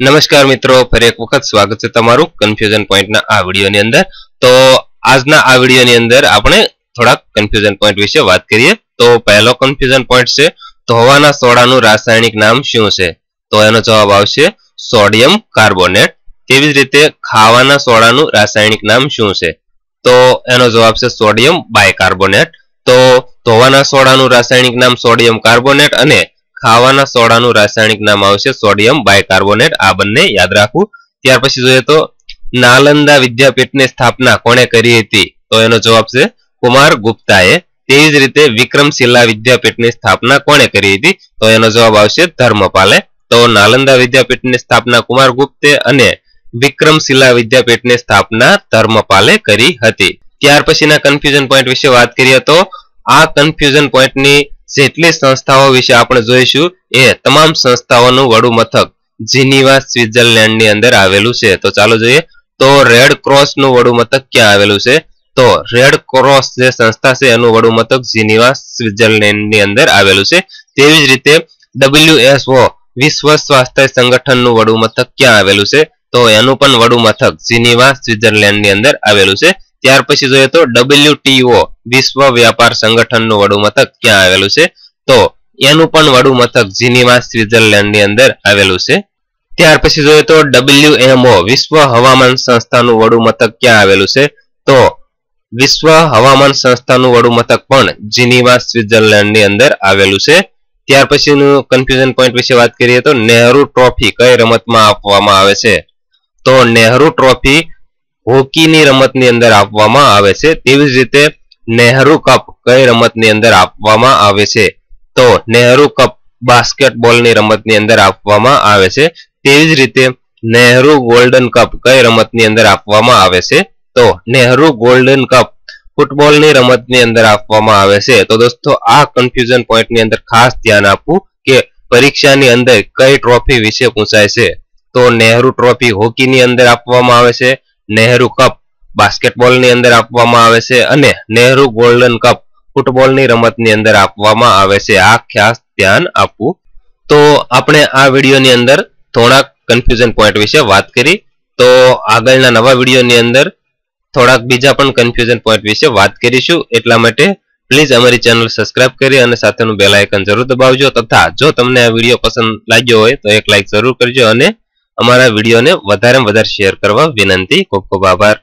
નમસ્કાર મિત્રો, ફરી એક વખત સ્વાગત છે તમારું કન્ફ્યુઝન પોઈન્ટના આ વિડીયોની અંદર. તો આજના આ વિડીયોની અંદર આપણે થોડાક કન્ફ્યુઝન પોઈન્ટ વિશે વાત કરીએ. તો પહેલો કન્ફ્યુઝન પોઈન્ટ છે, ધોવાના સોડાનું રાસાયણિક નામ શું છે? તો એનો જવાબ આવશે, સોડિયમ કાર્બોનેટ. તેવી જ રીતે ખાવાના સોડાનું રાસાયણિક નામ શું છે? તો એનો જવાબ છે, સોડિયમ બાયકાર્બોનેટ. તો ધોવાના સોડાનું રાસાયણિક નામ સોડિયમ કાર્બોનેટ અને ખાવાના સોડાનું રાસાયણિક નામ આવશે સોડિયમ બાયકાર્બોનેટ. આ બંને યાદ રાખવું. ત્યાર પછી જોઈએ તો નાલંદા વિદ્યાપીઠની સ્થાપના કોણે કરી હતી? તો એનો જવાબ છે કુમાર ગુપ્તાએ. તેવી જ રીતે વિક્રમશિલા વિદ્યાપીઠની સ્થાપના કોણે કરી હતી? તો એનો જવાબ આવશે ધર્મપાલે. તો નાલંદા વિદ્યાપીઠની સ્થાપના કુમાર ગુપ્તે અને વિક્રમશિલા વિદ્યાપીઠની સ્થાપના ધર્મપાલે કરી હતી. ત્યાર પછીના કન્ફ્યુઝન પોઈન્ટ વિશે વાત કરીએ તો આ કન્ફ્યુઝન પોઈન્ટની જેટલી સંસ્થાઓ વિશે આપણે જોઈશું એ તમામ સંસ્થાઓનું વડું મથક જીનીવા સ્વિટ્ઝરલેન્ડની અંદર આવેલું છે. તો ચાલો જોઈએ, તો રેડ ક્રોસનું વડુ મથક ક્યાં આવેલું છે? તો રેડ ક્રોસ જે સંસ્થા છે, એનું વડું મથક જીનીવા સ્વિટ્ઝરલેન્ડની અંદર આવેલું છે. તેવી જ રીતે ડબલ્યુએસઓ વિશ્વ સ્વાસ્થ્ય સંગઠનનું વડું મથક ક્યાં આવેલું છે? તો એનું પણ વડું મથક જીનીવા સ્વિટ્ઝરલેન્ડની અંદર આવેલું છે. ત્યાર પછી જોઈએ તો ડબલ્યુટીઓ વિશ્વ વ્યાપાર સંગઠનનું વડું મથક ક્યાં આવેલું છે? તો એનું પણ વડું મથક જીનીવા સ્વિટ્ઝરલેન્ડની અંદર આવેલું છે. ત્યાર પછી જોઈએ તો ડબલ્યુએમઓ વિશ્વ હવામાન સંસ્થાનું વડું મથક ક્યાં આવેલું છે? તો વિશ્વ હવામાન સંસ્થાનું વડું મથક પણ જીનીવા સ્વિટ્ઝરલેન્ડની અંદર આવેલું છે. ત્યાર પછીનું કન્ફ્યુઝન પોઈન્ટ વિશે વાત કરીએ તો નેહરુ ટ્રોફી કઈ રમતમાં આપવામાં આવે છે? તો નેહરુ ટ્રોફી હોકીની રમતની અંદર આપવામાં આવે છે. તેવી જ રીતે નહેરુ કપ કઈ રમતની અંદર આપવામાં આવે છે? તો નહેરુ કપ બાસ્કેટબોલની રમતની અંદર આપવામાં આવે છે. તેવી જ રીતે નહેરુ ગોલ્ડન કપ કઈ રમતની અંદર આપવામાં આવે છે? તો નહેરુ ગોલ્ડન કપ ફૂટબોલની રમતની અંદર આપવામાં આવે છે. તો દોસ્તો, આ કન્ફ્યુઝન પોઈન્ટની અંદર ખાસ ધ્યાન આપવું કે પરીક્ષાની અંદર કઈ ટ્રોફી વિશે પૂછાય છે? તો નહેરુ ટ્રોફી હોકીની અંદર આપવામાં આવે છે. નહેરુ કપ બાસ્કેટબોલની અંદર આપવામાં આવે છે અને નહેરુ ગોલ્ડન કપ ફૂટબોલની રમતની અંદર આપવામાં આવે છે. આ ખાસ ધ્યાન આપવું. તો આપણે આ વિડીયોની અંદર થોડાક કન્ફ્યુઝન પોઈન્ટ વિશે વાત કરી. તો આગળના નવા વિડીયોની અંદર થોડાક બીજા પણ કન્ફ્યુઝન પોઈન્ટ વિશે વાત કરીશું. એટલા માટે પ્લીઝ અમારી ચેનલ સબસ્ક્રાઇબ કરી અને સાથેનું બેલ આઇકન જરૂર દબાવજો. તથા જો તમને આ વીડિયો પસંદ લાગ્યો હોય તો એક લાઇક જરૂર કરજો અને અમારા વિડીયોને વધારે વધારે શેર કરવા વિનંતી. ખૂબ ખૂબ આભાર.